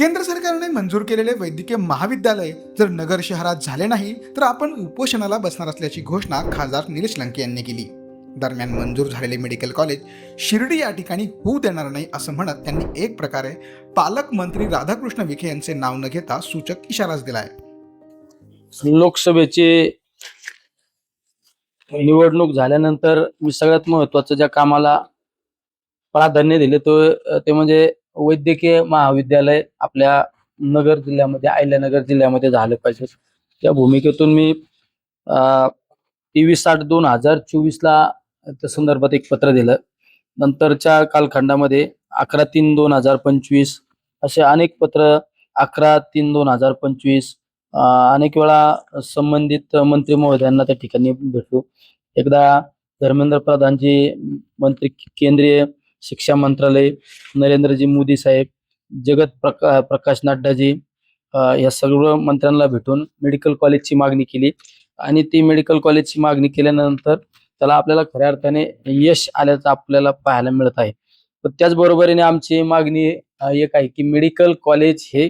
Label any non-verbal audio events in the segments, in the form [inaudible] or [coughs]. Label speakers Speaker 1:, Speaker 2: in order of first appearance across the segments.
Speaker 1: केंद्र सरकारने मंजूर केलेले वैद्यकीय महाविद्यालय जर नगर शहरात झाले नाही तर आपण उपोषणाला बसणार असल्याची घोषणा खासदार निलेश लंके यांनी केली. दरम्यान मंजूर झालेले मेडिकल कॉलेज शिर्डी या ठिकाणी होऊ देणार नाही असं म्हणत त्यांनी एक प्रकारे पालकमंत्री राधाकृष्ण विखे यांचे नाव न घेता सूचक इशाराच दिलाय.
Speaker 2: लोकसभेचे निवडणूक झाल्यानंतर मी सगळ्यात महत्वाचं ज्या कामाला प्राधान्य दिले तो ते म्हणजे वैद्यकीय महाविद्यालय आपल्या नगर जिल्ह्यामध्ये अहिल्यानगर जिल्ह्यामध्ये झालं पाहिजे. त्या भूमिकेतून मी तेवीस आठ दोन हजार चोवीसला त्या संदर्भात एक पत्र दिलं. नंतरच्या कालखंडामध्ये अकरा तीन दोन हजार पंचवीस असे अनेक पत्र अकरा तीन दोन हजार पंचवीस अनेक वेळा संबंधित मंत्री महोदयांना त्या ठिकाणी भेटलो. एकदा धर्मेंद्र प्रधानजी मंत्री केंद्रीय शिक्षा मंत्रालय नरेंद्रजी मोदी साहेब जगत प्रका प्रकाश नड्डाजी या सर्व मंत्र्यांना भेटून मेडिकल कॉलेजची मागणी केली. आणि ती मेडिकल कॉलेजची मागणी केल्यानंतर त्याला आपल्याला खऱ्या अर्थाने यश आल्याचं आपल्याला पाहायला मिळत आहे. पण त्याचबरोबरीने आमची मागणी एक आहे की मेडिकल कॉलेज हे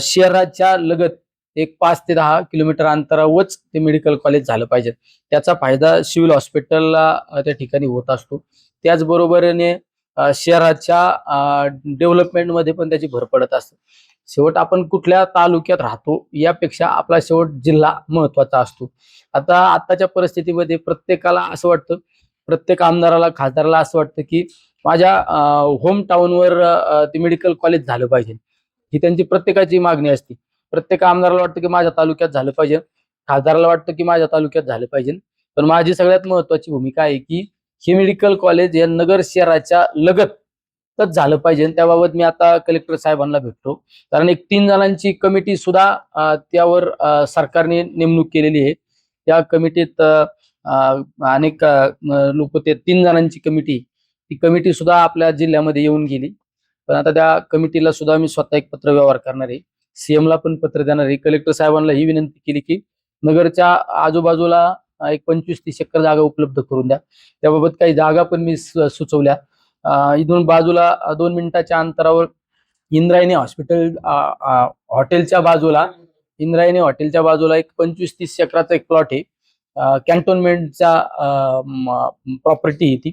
Speaker 2: शहराच्या लगत एक पाच ते दहा किलोमीटर अंतरावरच ते मेडिकल कॉलेज झालं पाहिजे. त्याचा फायदा सिव्हिल हॉस्पिटलला त्या ठिकाणी होत असतो. त्याचबरोबरीने शहराच्या डेव्हलपमेंटमध्ये पण त्याची भर पडत असते. शेवट आपण कुठल्या तालुक्यात राहतो यापेक्षा आपला शेवट जिल्हा महत्त्वाचा असतो. आता आताच्या परिस्थितीमध्ये प्रत्येकाला असं वाटतं प्रत्येक आमदाराला खासदाराला असं वाटतं की माझ्या होम टाऊनवर ते मेडिकल कॉलेज झालं पाहिजे. ही त्यांची प्रत्येकाची मागणी असते. प्रत्येक आमदाराला वाटतं की माझ्या तालुक्यात झालं पाहिजे. खासदाराला वाटतं की माझ्या तालुक्यात झालं पाहिजे. पण माझी सगळ्यात महत्वाची भूमिका आहे की हे मेडिकल कॉलेज या नगर शहराच्या लगतच झालं पाहिजे. त्याबाबत मी आता कलेक्टर साहेबांना भेटतो कारण एक तीन जणांची कमिटी सुद्धा त्यावर सरकारने नेमणूक केलेली आहे. त्या कमिटीत अनेक लोक ते तीन जणांची कमिटी ती कमिटी सुद्धा आपल्या जिल्ह्यामध्ये येऊन गेली. पण आता त्या कमिटीला सुद्धा मी स्वतः एक पत्र व्यवहार करणार आहे. सीएम ला पण पत्र देणार आहे. कलेक्टर साहेबांना ही विनंती केली की नगरच्या आजूबाजूला एक पंचवीस तीस एकर जागा उपलब्ध करून द्या. त्याबाबत काही जागा पण मी सुचवल्या. इथून बाजूला दोन मिनिटाच्या अंतरावर इंद्रायणी हॉस्पिटल हॉटेलच्या बाजूला इंद्रायणी हॉटेलच्या बाजूला एक पंचवीस तीस एकराचा एक प्लॉट आहे. कॅन्टोनमेंटचा प्रॉपर्टी आहे ती.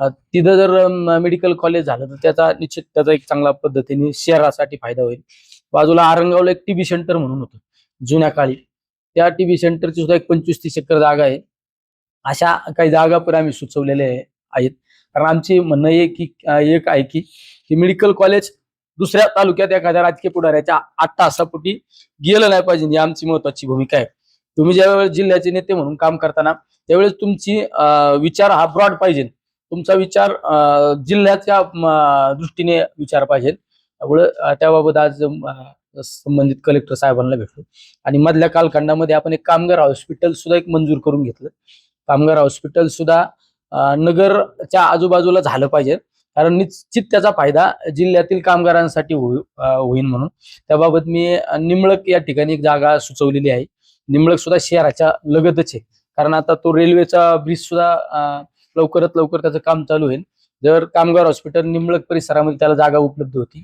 Speaker 2: तिथं जर मेडिकल कॉलेज झालं तर त्याचा निश्चित त्याचा एक चांगला पद्धतीने शहरासाठी फायदा होईल. बाजूला आरंगावला एक टीबी सेंटर म्हणून होतं जुन्या काळी. त्या टीबी सेंटरची सुद्धा एक पंचवीस तीस एकर जागा आहे. अशा काही जागा पण आम्ही सुचवलेल्या आहेत. कारण आमची म्हणणं आहे की एक आहे की की मेडिकल कॉलेज दुसऱ्या तालुक्यात एखाद्या राजकीय पुढाऱ्याच्या आठ तासापोटी गेलं नाही पाहिजे. ही आमची महत्वाची भूमिका आहे. तुम्ही ज्यावेळेस जिल्ह्याचे नेते म्हणून काम करताना त्यावेळेस तुमची विचार हा ब्रॉड पाहिजे. तुमचा विचार जिल्ह्याच्या दृष्टीने विचार पाहिजे. त्यामुळं त्याबाबत आज संबंधित कलेक्टर साहेबांना भेटलो. आणि मधल्या कालखंडामध्ये आपण एक कामगार हॉस्पिटल सुद्धा एक मंजूर करून घेतलं. कामगार हॉस्पिटल सुद्धा नगरच्या आजूबाजूला झालं पाहिजे. कारण निश्चित त्याचा फायदा जिल्ह्यातील कामगारांसाठी होई- होईल म्हणून. त्याबाबत मी निमळक या ठिकाणी एक जागा सुचवलेली आहे. निमळक सुद्धा शहराच्या लगतच आहे. कारण आता तो रेल्वेचा ब्रिज सुद्धा लवकरात लवकर त्याचं काम चालू होईल. जर कामगार हॉस्पिटल निमळक परिसरामध्ये त्याला जागा उपलब्ध होती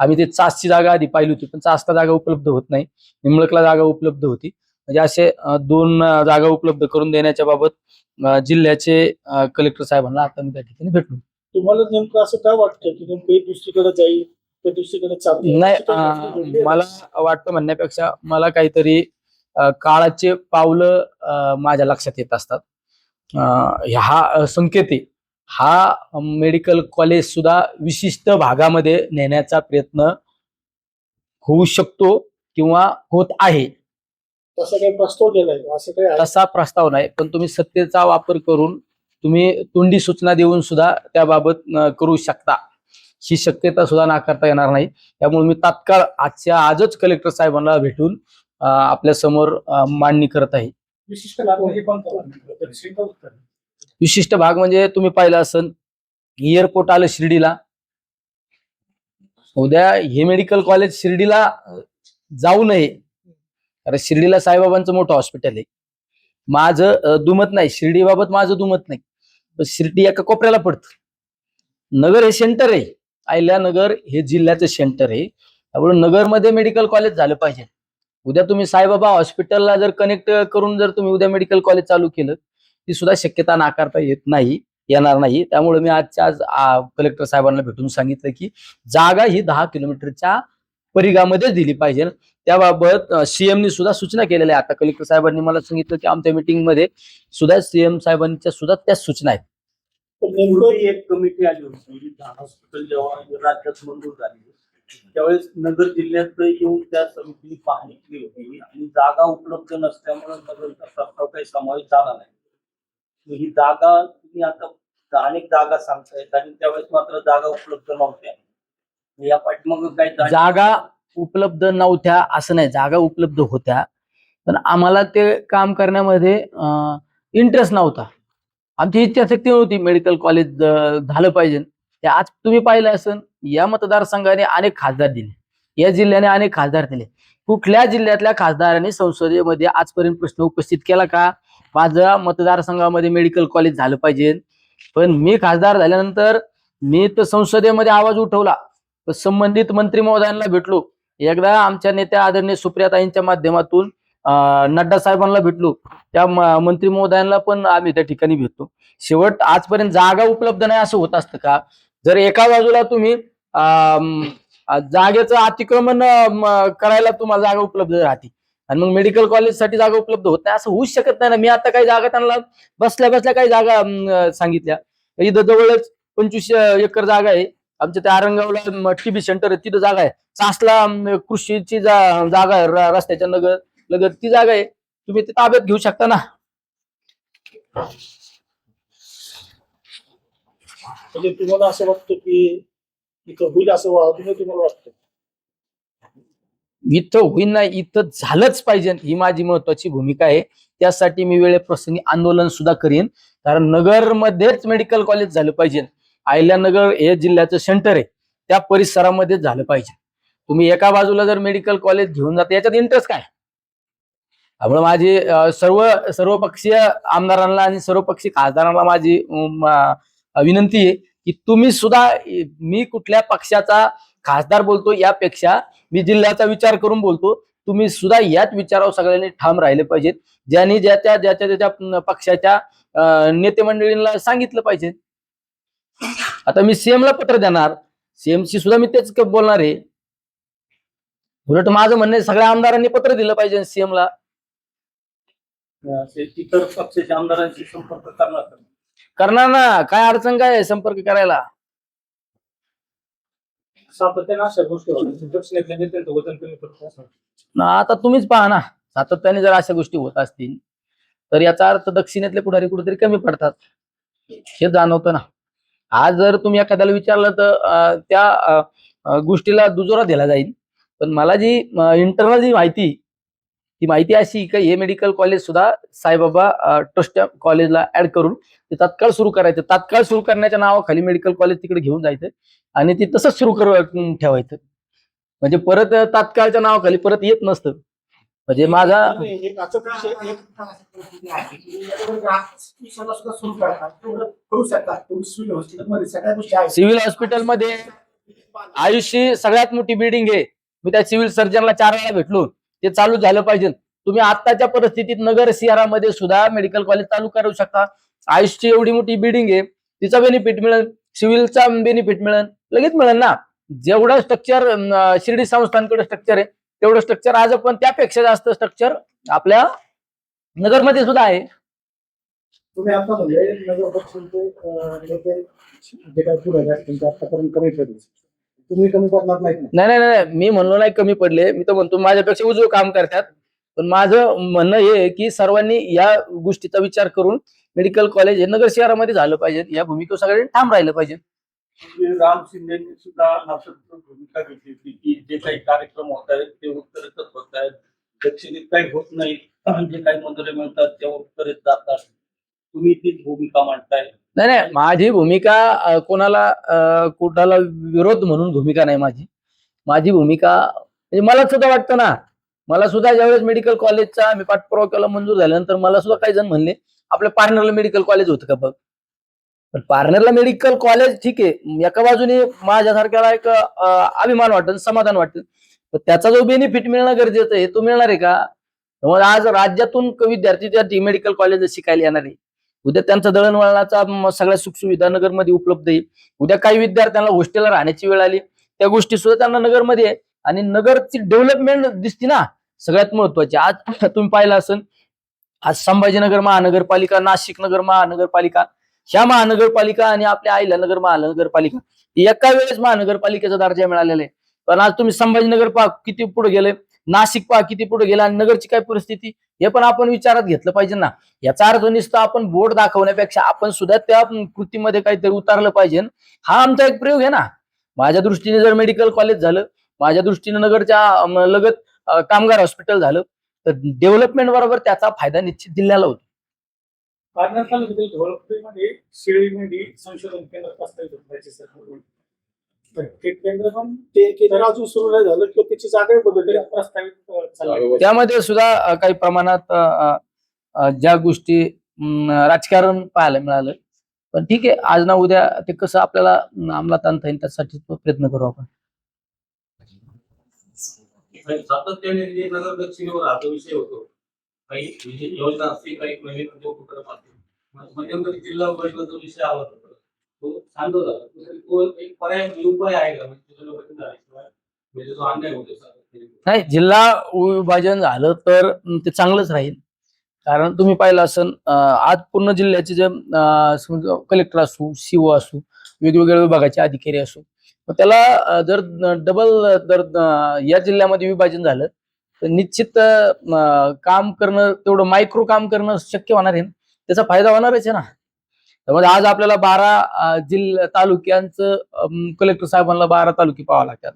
Speaker 2: आम्ही ते चासची जागा आधी पाहिली होती पण चासला जागा उपलब्ध होत नाही. निंबळकला जागा उपलब्ध होती. म्हणजे असे दोन जागा उपलब्ध करून देण्याच्या बाबत जिल्ह्याचे कलेक्टर साहेबांना आता मी त्या ठिकाणी भेटलो.
Speaker 3: तुम्हाला नेमकं असं काय वाटतं की नेमकं हे दुसरीकडे जाईल दुसरीकडे
Speaker 2: नाही? मला वाटतं म्हणण्यापेक्षा मला काहीतरी काळाचे पावलं माझ्या लक्षात येत असतात. हा संकेत आहे हा मेडिकल कॉलेज सुद्धा विशिष्ट भागामध्ये नेण्याचा प्रयत्न होऊ शकतो किंवा होत आहे.
Speaker 3: तसं काही प्रस्ताव केलाय का? असं काही आहे?
Speaker 2: तसा प्रस्ताव नाही. पण तुम्ही सत्तेचा वापर करून तुम्ही तोंडी सूचना देऊन सुद्धा त्याबाबत करू शकता. ही शक्यता सुद्धा नाकारता येणार नाही. त्यामुळे मी तात्काळ आजच्या आजच कलेक्टर साहेबांना भेटून आपल्यासमोर मांडणी करत आहे.
Speaker 3: विशिष्ट
Speaker 2: विशिष्ट भाग म्हणजे तुम्ही पाहिलं असेल एअरपोर्ट आलं शिर्डीला. उद्या हे मेडिकल कॉलेज शिर्डीला जाऊ नये. कारण शिर्डीला साईबाबांचं मोठं हॉस्पिटल आहे. माझं दुमत नाही. शिर्डीबाबत माझं दुमत नाही. पण शिर्डी एका कोपऱ्याला पडतं. नगर हे सेंटर आहे. अहिल्यानगर हे जिल्ह्याचं सेंटर आहे. त्यामुळे नगरमध्ये मेडिकल कॉलेज झालं पाहिजे. उद्या तुम्ही साईबाबा हॉस्पिटलला जर कनेक्ट करून जर तुम्ही उद्या मेडिकल कॉलेज चालू केलं ती सुद्धा शक्यता नाकारता येत नाही येणार नाही. त्यामुळे मी आजच्या आज कलेक्टर साहेबांना भेटून सांगितलं की जागा ही दहा किलोमीटरच्या परिघामध्ये दिली पाहिजे. त्याबाबत सीएमनी सुद्धा सूचना केलेल्या आहेत. आता कलेक्टर साहेबांनी मला सांगितलं की आमच्या मिटिंगमध्ये मध्ये सुद्धा सीएम साहेबांच्या सुद्धा त्या सूचना आहेत.
Speaker 3: पण
Speaker 4: एक कमिटी आली होती. म्हणजे हॉस्पिटल जेव्हा राज्यात मंजूर झाली त्यावेळेस नगर जिल्ह्यात येऊन त्या समितीने पाहणी केली होती. आणि जागा उपलब्ध नसल्यामुळे नगरचा प्रस्ताव काही समावेश झाला नाही. ही जागा तुम्ही आता अनेक जागा सांगताय आणि त्यावेळेस मात्र जागा उपलब्ध नव्हत्या. या पाठीमाग काही
Speaker 2: जागा उपलब्ध नव्हत्या असं नाही. जागा उपलब्ध होत्या. पण आम्हाला ते काम करण्यामध्ये इंटरेस्ट नव्हता. आमची इच्छाशक्ती नव्हती मेडिकल कॉलेज झालं पाहिजे. ते आज तुम्ही पाहिलं असेल या मतदारसंघाने अनेक खासदार दिले. या जिल्ह्याने अनेक खासदार दिले. कुठल्या जिल्ह्यातल्या खासदारांनी संसदेमध्ये आजपर्यंत प्रश्न उपस्थित केला का? माझ्या मतदारसंघामध्ये मेडिकल कॉलेज झालं पाहिजे. पण मी खासदार झाल्यानंतर मी तर संसदेमध्ये आवाज उठवला. संबंधित मंत्री महोदयांना भेटलो. एकदा आमच्या नेत्या आदरणीय सुप्रियाताईंच्या माध्यमातून नड्डा साहेबांना भेटलो. त्या मंत्री महोदयांना पण आम्ही त्या ठिकाणी भेटतो. शेवट आजपर्यंत जागा उपलब्ध नाही असं होत असतं का? जर एका बाजूला तुम्ही जागेचं अतिक्रमण करायला तुम्हाला जागा उपलब्ध राहते. आणि मग मेडिकल कॉलेजसाठी जागा उपलब्ध होत नाही. असं होऊच शकत नाही ना. मी आता काही जागा त्यांना बसल्या बसल्या काही जागा सांगितल्या. इथं जवळच पंचवीस एकर जागा आहे. आमच्या त्या आरंगावला टीबी सेंटर आहे. तिथं जागा आहे. चासला कृषीची जा- जागा आहे. रस्त्याच्या नगर लगत ती जागा आहे. तुम्ही ते ताब्यात घेऊ शकता ना.
Speaker 3: म्हणजे तुम्हाला असं वाटतं की इथं होईल असं तुम्हाला वाटतं?
Speaker 2: इथं होईन नाही इथं झालंच पाहिजे. ही माझी महत्वाची भूमिका आहे. त्यासाठी मी वेळेप्रसंगी आंदोलन सुद्धा करीन. कारण नगरमध्येच मेडिकल कॉलेज झालं पाहिजे. अहिल्यानगर हे जिल्ह्याचं सेंटर आहे. त्या परिसरामध्येच झालं पाहिजे. तुम्ही एका बाजूला जर मेडिकल कॉलेज घेऊन जाता याच्यात इंटरेस्ट काय? त्यामुळे माझी सर्व सर्वपक्षीय आमदारांना आणि सर्वपक्षीय खासदारांना माझी विनंती आहे की तुम्ही सुद्धा मी कुठल्या पक्षाचा खासदार बोलतो यापेक्षा मी जिल्ह्याचा विचार करून बोलतो तुम्ही सुद्धा याच विचारावर सगळ्यांनी ठाम राहिले पाहिजेत. ज्यांनी ज्याच्या ज्याच्या त्याच्या पक्षाच्या नेते मंडळींना सांगितलं पाहिजे. आता मी सीएम ला पत्र देणार. सीएम शी सुद्धा मी तेच बोलणार आहे. उलट माझं म्हणणं सगळ्या आमदारांनी पत्र दिलं पाहिजे सीएम ला.
Speaker 4: असे इतर पक्षाच्या आमदारांशी संपर्क करणार?
Speaker 2: करणार ना. काय अडचण काय आहे संपर्क करायला?
Speaker 3: अशा गोष्टी होतात. दक्षिणेतल्या नेत्यांचं वजन कमी करतो असं
Speaker 2: ना आता तुम्हीच पहा ना. सातत्याने जर अशा गोष्टी होत असतील तर याचा अर्थ दक्षिणेतले पुढारी कुठेतरी कमी पडतात. हे जाणवतं ना. आज जर तुम्ही एखाद्याला विचारलं तर अं, त्या अं, अं, गोष्टीला दुजोरा दिला जाईल. पण मला जी इंटरनल जी माहिती ती माहिती अशी की हे मेडिकल कॉलेज सुद्धा साईबाबा ट्रस्ट कॉलेजला ऍड करून ते तात्काळ सुरू करायचं. तात्काळ सुरू करण्याच्या नावाखाली मेडिकल कॉलेज तिकडे घेऊन जायचं आणि ते तसंच सुरू कर ठेवायचं. म्हणजे परत तात्काळच्या नावाखाली परत येत नसतं. म्हणजे माझा
Speaker 3: सिव्हिल हॉस्पिटलमध्ये
Speaker 2: आयुष्य सगळ्यात मोठी बिल्डिंग आहे. मी त्या सिव्हिल सर्जनला चार वेळा भेटलो. ते चालू झालं पाहिजे. तुम्ही आत्ताच्या परिस्थितीत नगर शहरामध्ये सुद्धा मेडिकल कॉलेज चालू करू शकता. आयुषची एवढी मोठी बिल्डिंग आहे. तिचा बेनिफिट मिळेल. सिव्हिलचा बेनिफिट मिळेल. लगेच मिळेल ना. जेवढं स्ट्रक्चर शिर्डी संस्थांकडे स्ट्रक्चर आहे तेवढं स्ट्रक्चर आज पण त्यापेक्षा जास्त स्ट्रक्चर आपल्या नगरमध्ये सुद्धा आहे.
Speaker 3: तुम्ही आता म्हणजे नगर पक्षांचे जे काही पुढे आतापर्यंत कमी केले तुम्ही कमी करणार नाहीत ना.
Speaker 2: नाही नाही नाही मी म्हणलो नाही कमी पडले. मी तर म्हणतो माझ्यापेक्षा उजवं काम करतात. पण माझं म्हणणं हे आहे की सर्वांनी या गोष्टीचा विचार करून मेडिकल कॉलेज हे नगर शहरामध्ये झालं पाहिजे. या भूमिकेवर सगळ्यांनी ठाम राहिलं पाहिजे.
Speaker 4: म्हणजे राम शिंदेनी सुद्धा भूमिका घेतली होती की जे काही कार्यक्रम होत आहेत ते उत्तरेतच होत आहेत. दक्षिणेत काही होत नाही. जे काही मंजुरी मिळतात ते उत्तरेत जातात. तुम्ही तीच भूमिका मांडताय?
Speaker 2: नाही नाही माझी भूमिका कोणाला अं, विरोध म्हणून भूमिका नाही माझी. माझी भूमिका म्हणजे मला सुद्धा वाटतं ना मला सुद्धा ज्यावेळेस मेडिकल कॉलेजचा मी पाठपुरावा केला मंजूर झाल्यानंतर मला सुद्धा काही जण म्हणले आपल्या पार्टनरला मेडिकल कॉलेज होतं का बघ? पण पार्नरला मेडिकल कॉलेज ठीक आहे एका बाजूने माझ्यासारख्याला एक अभिमान वाटेल समाधान वाटेल पण त्याचा जो बेनिफिट मिळणं गरजेचं आहे तो मिळणार आहे का? मग आज राज्यातून विद्यार्थी त्या मेडिकल कॉलेज शिकायला येणार आहे. उद्या त्यांचा दळणवळणाचा सगळ्या सुखसुविधा नगरमध्ये उपलब्ध आहे. उद्या काही विद्यार्थ्यांना हॉस्टेलला राहण्याची वेळ आली. त्या गोष्टी सुद्धा त्यांना नगरमध्ये आहे. आणि नगरची डेव्हलपमेंट दिसते ना सगळ्यात महत्वाची. आज [coughs] तुम्ही पाहिलं असेल आज संभाजीनगर महानगरपालिका नाशिक नगर महानगरपालिका ह्या महानगरपालिका आणि आपल्या अहिल्यानगर महानगरपालिका एका वेळेस महानगरपालिकेचा दर्जा मिळालेला आहे. पण आज तुम्ही संभाजीनगर पा किती पुढे गेले. नाशिक पहा किती पुढे गेला आणि नगरची काय परिस्थिती? हे पण आपण विचारात घेतलं पाहिजे ना. याचा अर्थ नुसतं आपण बोर्ड दाखवण्यापेक्षा आपण सुद्धा त्या कृतीमध्ये काहीतरी उतारलं पाहिजे. हा आमचा एक प्रयोग आहे ना. माझ्या दृष्टीने जर मेडिकल कॉलेज झालं माझ्या दृष्टीने नगरच्या लगत कामगार हॉस्पिटल झालं तर डेव्हलपमेंट बरोबर त्याचा फायदा निश्चित जिल्ह्याला होतो.
Speaker 3: पारनेर तालुक्यातील ढोळपीमध्ये शिळीमेंढी संशोधन केंद्र प्रस्तावित होतं राज्य सरकारकडून पण ते केंद्र पण ते केंद्र अजून सुरू नाही झालं किंवा त्याची जागा बदलली प्रस्तावित.
Speaker 2: त्यामध्ये सुद्धा अं, काही प्रमाणात अं, अं, ज्या गोष्टी राजकारण पाहायला मिळालं. पण ठीक आहे आज ना उद्या ते कसं आपल्याला अंमलात आणता येईल त्यासाठी तो प्रयत्न करू आपण.
Speaker 4: सातत्याने जे नगर दक्षिणेवर हा जो विषय होतो काही योजना असते काही नवीन उपक्रम मध्यंतरी जिल्हा परिषद जो विषय आला होता. तो शांत झाला म्हणजे पर्याय उपाय आहे का? म्हणजे जो म्हणजे अन्याय होतो.
Speaker 2: नाही जिल्हा विभाजन झालं तर ते चांगलंच राहील. कारण तुम्ही पाहिलं असन आज पूर्ण जिल्ह्याचे जे कलेक्टर असू सीओ असू वेगवेगळ्या विभागाचे अधिकारी असू मग त्याला जर डबल जर या जिल्ह्यामध्ये विभाजन झालं तर निश्चित काम करणं तेवढं मायक्रो काम करणं शक्य होणार आहे. त्याचा फायदा होणारच आहे ना. त्यामध्ये आज आपल्याला बारा जिल्हा तालुक्यांचं कलेक्टर साहेबांना बारा तालुके पाहावं लागतात.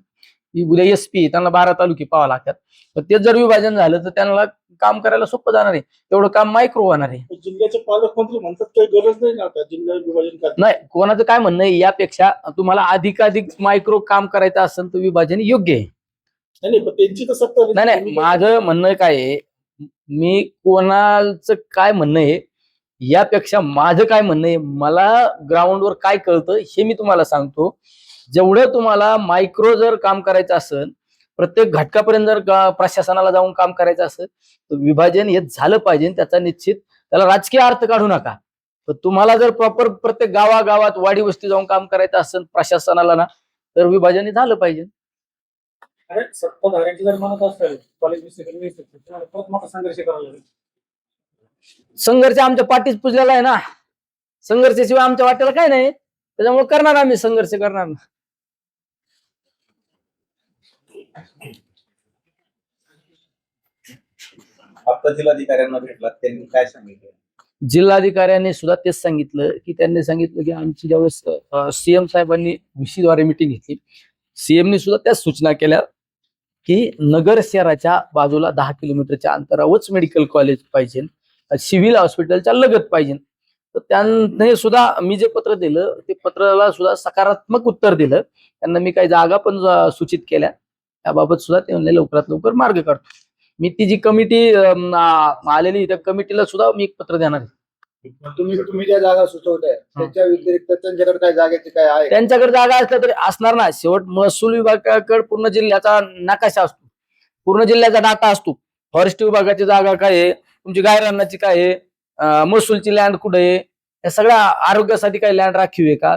Speaker 2: उद्या एस पी त्यांना बारा तालुके पाहावं लागतात. तर ते जर विभाजन झालं तर त्यांना काम करायला सोपं जाणार आहे. तेवढं काम मायक्रो होणार आहे.
Speaker 3: जिल्ह्याचे पालकमंत्री म्हणतात काही गरज नाही ना आता जिल्हा विभाजन
Speaker 2: नाही कोणाचं काय म्हणणं आहे यापेक्षा तुम्हाला अधिकाधिक मायक्रो काम करायचं असेल तर विभाजन योग्य आहे.
Speaker 3: नाही, नाही पण त्यांची तर सत्ता
Speaker 2: नाही नाही. माझं म्हणणं काय आहे मी कोणाचं काय म्हणणं आहे यापेक्षा माझं काय म्हणणं आहे मला ग्राउंडवर काय कळतं हे मी तुम्हाला सांगतो. जेवढं तुम्हाला मायक्रो जर काम करायचं असेल प्रत्येक घटकापर्यंत जर प्रशासनाला जाऊन काम करायचं असेल तर विभाजन हे झालं पाहिजे. त्याचा निश्चित त्याला राजकीय अर्थ काढू नका. तर तुम्हाला जर प्रॉपर प्रत्येक गावागावात वाडी वस्ती जाऊन काम करायचं असेल प्रशासनाला ना तर विभाजन हे झालं पाहिजे.
Speaker 3: अरे सत्ताधाऱ्यांची जर म्हणत असेल कॉलेज मोठा संघर्ष करावा लागेल.
Speaker 2: संघर्ष आमच्या पाठीच पुजलेला आहे ना. संघर्षाशिवाय आमच्या वाट्याला काय नाही. त्याच्यामुळे करणार आम्ही संघर्ष करणार.
Speaker 5: आता जिल्हाधिकाऱ्यांना भेटला त्यांनी काय सांगितलं?
Speaker 2: जिल्हाधिकाऱ्यांनी सुद्धा तेच सांगितलं की त्यांनी सांगितलं की आमची ज्यावेळेस सीएम साहेबांनी VC द्वारे मिटिंग घेतली सीएमनी सुद्धा त्याच सूचना केल्या की नगर शहराच्या बाजूला दहा किलोमीटरच्या अंतरावरच मेडिकल कॉलेज पाहिजे. सिव्हिल हॉस्पिटलच्या लगत पाहिजे. तर त्यांनी सुद्धा मी जे पत्र दिलं ते पत्राला सुद्धा सकारात्मक उत्तर दिलं. त्यांना मी काही जागा पण सूचित केल्या. त्याबाबत सुद्धा ते म्हणले लवकरात लवकर मार्ग काढतो. मी ती जी कमिटी आलेली त्या कमिटीला सुद्धा मी एक पत्र देणार आहे.
Speaker 6: तुम्ही तुम्ही ज्या जागा सुचवताय त्याच्या व्यतिरिक्त त्यांच्याकडे काय जागेचे काय आहे?
Speaker 2: त्यांच्याकडे जागा असल्या तरी असणार ना. शेवट महसूल विभागाकडे पूर्ण जिल्ह्याचा नकाशा असतो. पूर्ण जिल्ह्याचा डाटा असतो. फॉरेस्ट विभागाची जागा काय आहे? तुमची गायरानाची काय आहे? महसूलची लँड कुठे आहे? या सगळ्या आरोग्यासाठी काही लँड राखीव आहे का?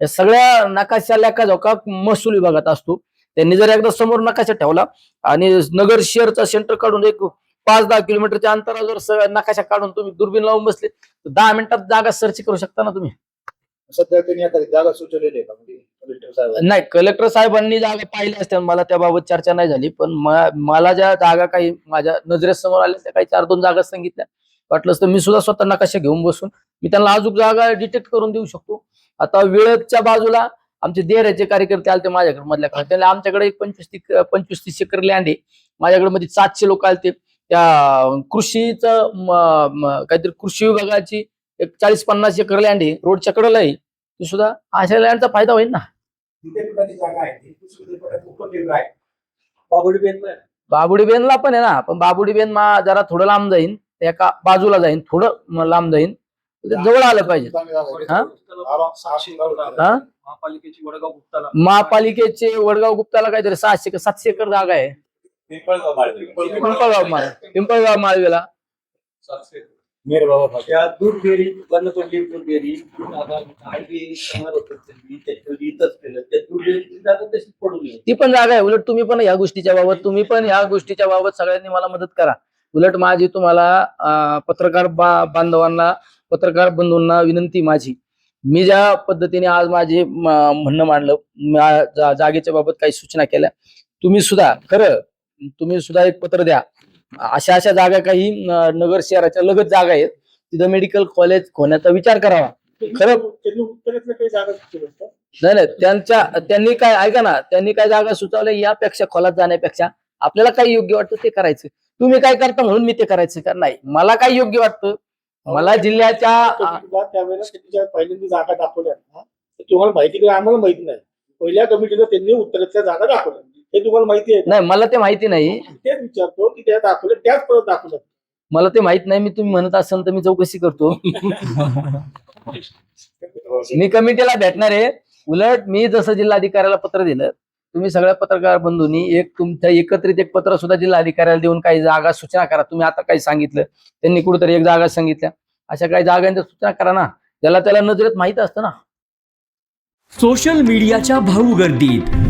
Speaker 2: या सगळ्या नकाशा लेखा जोखा महसूल विभागात असतो. त्यांनी जर एकदा समोर नकाशा ठेवला आणि नगर शहरचा सेंटर काढून एक पाच दहा किलोमीटरच्या अंतरावर जर नकाशा काढून तुम्ही दुर्बीन लावून बसले तर दहा मिनिटात जागा सर्च करू शकता ना तुम्ही?
Speaker 6: सध्या त्यांनी एखादी जागा सुचवलेली आहे का म्हणजे कलेक्टर साहेब
Speaker 2: नाही कलेक्टर साहेबांनी जागा पाहिल्या असत्या मला त्याबाबत चर्चा नाही झाली पण म- मला ज्या जागा काही माझ्या नजरेसमोर आल्या त्या काही चार दोन जागा सांगितल्या. वाटलंच तर मी सुद्धा स्वतः नकाशा घेऊन बसून मी त्यांना अजून जागा डिटेक्ट करून देऊ शकतो. आता वेळच्या बाजूला आमचे देऱ्याचे कार्यकर्ते आले ते माझ्याकडे मधल्या काळात. त्यांना आमच्याकडे एक पंचवीस ती- पंचवीस तीस एकर लँड आहे. माझ्याकडे मध्ये सातशे लोक आले त्या कृषीचं म- म- काहीतरी कृषी विभागाची एक चाळीस पन्नास एकर लँड आहे. रोडच्या कडेला आहे. ती सुद्धा अशा लँडचा फायदा होईल ना?
Speaker 3: विद्यापीठाची जागा आहे? ती कृषी विद्यापीठात उपकेंद्र आहे? बाबुडी बेंद्र
Speaker 2: बाबुडी बेनला पण आहे ना. पण बाबुडी बेन मा जरा थोडं लांब जाईन. एका बाजूला जाईन. थोडं लांब जाईन. ते जवळ आलं पाहिजे. हा? हा?
Speaker 4: महापालिकेची वडगाव गुप्ताला.
Speaker 2: महापालिकेचे वडगाव गुप्ताला काहीतरी सहाशे का सातशे एकर जागा आहे.
Speaker 5: पिंपळगाव माळवे.
Speaker 2: पिंपळगाव माळ पिंपळगाव माळवेला
Speaker 4: त्या दूध डेअरी बंद पडली दूध डेअरी आधी करणार होतं त्यांनी, त्याच्यावर इथंच केलं. त्या दूध डेअरीची जागा तशीच पडून आहे
Speaker 2: ती पण जागा आहे. उलट तुम्ही पण या गोष्टीच्या बाबत तुम्ही पण या गोष्टीच्या बाबत सगळ्यांनी मला मदत करा. उलट माझी तुम्हाला पत्रकार बा बांधवांना पत्रकार बंधूंना विनंती माझी. मी ज्या पद्धतीने आज माझे म्हणणं मांडलं जागेच्या बाबत काही सूचना केल्या तुम्ही सुद्धा खरं तुम्ही सुद्धा एक पत्र द्या. अशा अशा जागा काही नगर शहराच्या लगत जागा आहेत. तिथं मेडिकल कॉलेज होण्याचा विचार करावा. खरं. नाही नाही. त्यांच्या त्यांनी काय ऐका ना. त्यांनी काय जागा सुचवल्या यापेक्षा खोलात जाण्यापेक्षा आपल्याला काय योग्य वाटतं ते करायचं. तुम्ही काय करता म्हणून मी ते करायचं का? नाही. मला काय योग्य वाटतं? मला जिल्ह्याच्या
Speaker 3: पहिल्यांदा जागा दाखवल्या तुम्हाला माहिती आम्हाला माहिती नाही. पहिल्या कमिटीला त्यांनी उत्तरेतल्या जागा दाखवल्या हे तुम्हाला माहिती आहे?
Speaker 2: नाही मला ते माहिती नाही.
Speaker 3: तेच विचारतो की त्या दाखवल्या त्याच परत दाखवल्या
Speaker 2: मला ते माहीत नाही मी तुम्ही म्हणत असाल तर मी चौकशी करतो. [laughs] मी कमिटीला भेटणार आहे. उलट मी जसं जिल्हाधिकाऱ्याला पत्र दिलं तुम्ही सगळ्या पत्रकार बंधूंनी एक तुमच्या एकत्रित एक पत्र सुद्धा जिल्हाधिकाऱ्याला देऊन काही जागा सूचना करा. तुम्ही आता काही सांगितलं त्यांनी कुठेतरी एक जागा सांगितल्या. अशा काही जागांच्या सूचना करा ना. ज्याला त्याला नजरेत माहीत असतं ना.
Speaker 7: सोशल मीडियाच्या भाऊ गर्दीत.